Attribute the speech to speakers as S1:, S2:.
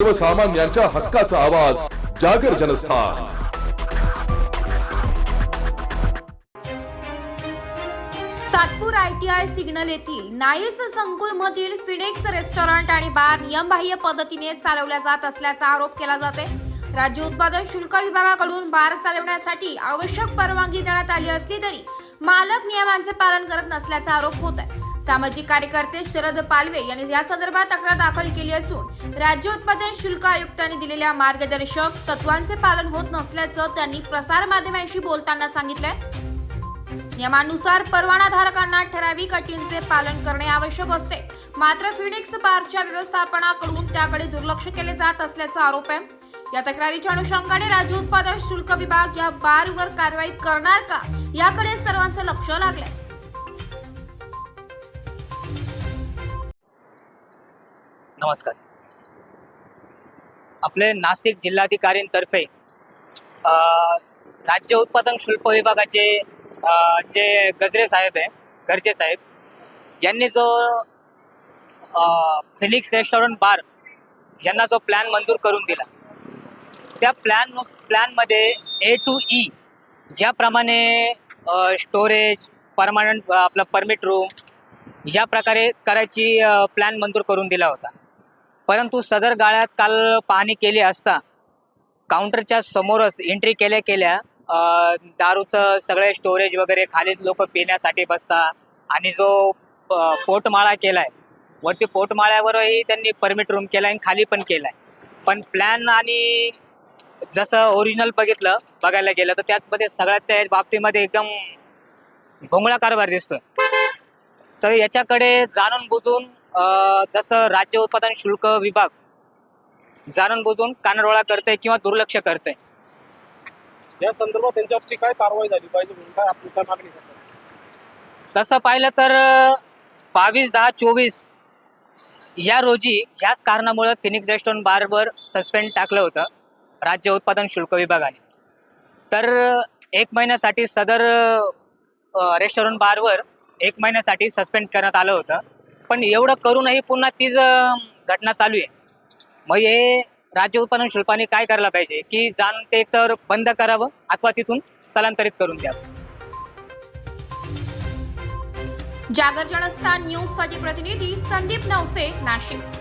S1: सर्वसामान्यांच्या हक्काचा आवाज जागर जनस्थान.
S2: सातपूर आयटीआय सिग्नल येथील नाईस संकुलमधील फिनिक्स रेस्टॉरंट आणि बार नियमबाह्य पद्धतीने चालवल्या जात असल्याचा आरोप केला जाते राज्य उत्पादन शुल्क विभागाकडून बार चालवण्यासाठी आवश्यक परवानगी देण्यात आली असली तरी मालक नियमांचे पालन करत नसल्याचा आरोप होत आहे सामाजिक कार्यकर्ते शरद पालवे यांनी या संदर्भात तक्रार दाखल केली असून राज्य उत्पादन शुल्क आयुक्तांनी दिलेल्या मार्गदर्शक तत्वांचे पालन होत नसल्याचं त्यांनी प्रसारमाध्यमांशी बोलताना सांगितलंय. नियमानुसार परवानाधारकांना ठराविक अटींचे पालन करणे आवश्यक असते. मात्र फिनिक्स बारच्या व्यवस्थापनाकडून त्याकडे दुर्लक्ष केले जात असल्याचा आरोप आहे. या तक्रारीच्या अनुषंगाने राज्य उत्पादन शुल्क विभाग या बारवर कारवाई करणार का याकडे सर्वांचं लक्ष लागलंय.
S3: नमस्कार. आपले नाशिक जिल्हाधिकारींतर्फे राज्य उत्पादन शुल्क विभागाचे जे गजरे साहेब आहे गरजे साहेब यांनी जो फिनिक्स रेस्टॉरंट बार यांना जो प्लॅन मंजूर करून दिला. त्या प्लॅन प्लॅनमध्ये ए टू ई ज्याप्रमाणे स्टोरेज परमानंट आपलं परमिट रूम या प्रकारे करायची प्लॅन मंजूर करून दिला होता. परंतु सदर गाळ्यात काल पाहणी केली असता काउंटरच्या समोरच एंट्री केल्या केल्या दारूचं सगळे स्टोरेज वगैरे खालीच लोक पिण्यासाठी बसता आणि जो पोटमाळा केलाय वरती पोटमाळ्यावरही त्यांनी परमिट रूम केलाय आणि खाली पण केलाय. पण प्लॅन आणि जसं ओरिजिनल बघितलं बघायला गेलं तर त्यामध्ये सगळ्याच्या बाबतीमध्ये एकदम भोंगळा कारभार दिसतोय. तर याच्याकडे जाणून बुजून जसं राज्य उत्पादन शुल्क विभाग जाणून बुजून कानडोळा करते किंवा दुर्लक्ष करते
S4: या संदर्भात त्यांच्यावरती काय कारवाई झाली पाहिजे म्हणून काय आपली काय मागणी करतात
S3: तसं पाहिलं तर बावीस दहा चोवीस या रोजी ह्याच कारणामुळं फिनिक्स रेस्टॉरंट बारवर सस्पेंड टाकलं होतं राज्य उत्पादन शुल्क विभागाने. तर एक महिन्यासाठी सदर रेस्टॉरंट बारवर एक महिन्यासाठी सस्पेंड करण्यात आलं होतं. पण एवढं करूनही पुन्हा तीच घटना चालू आहे. मग हे राज्य उत्पादन शुल्काने काय करायला पाहिजे? की जाण ते तर बंद करावं अथवा तिथून स्थलांतरित करून द्यावं.
S2: जागर जनस्थान न्यूजसाठी प्रतिनिधी संदीप नवसे नाशिक.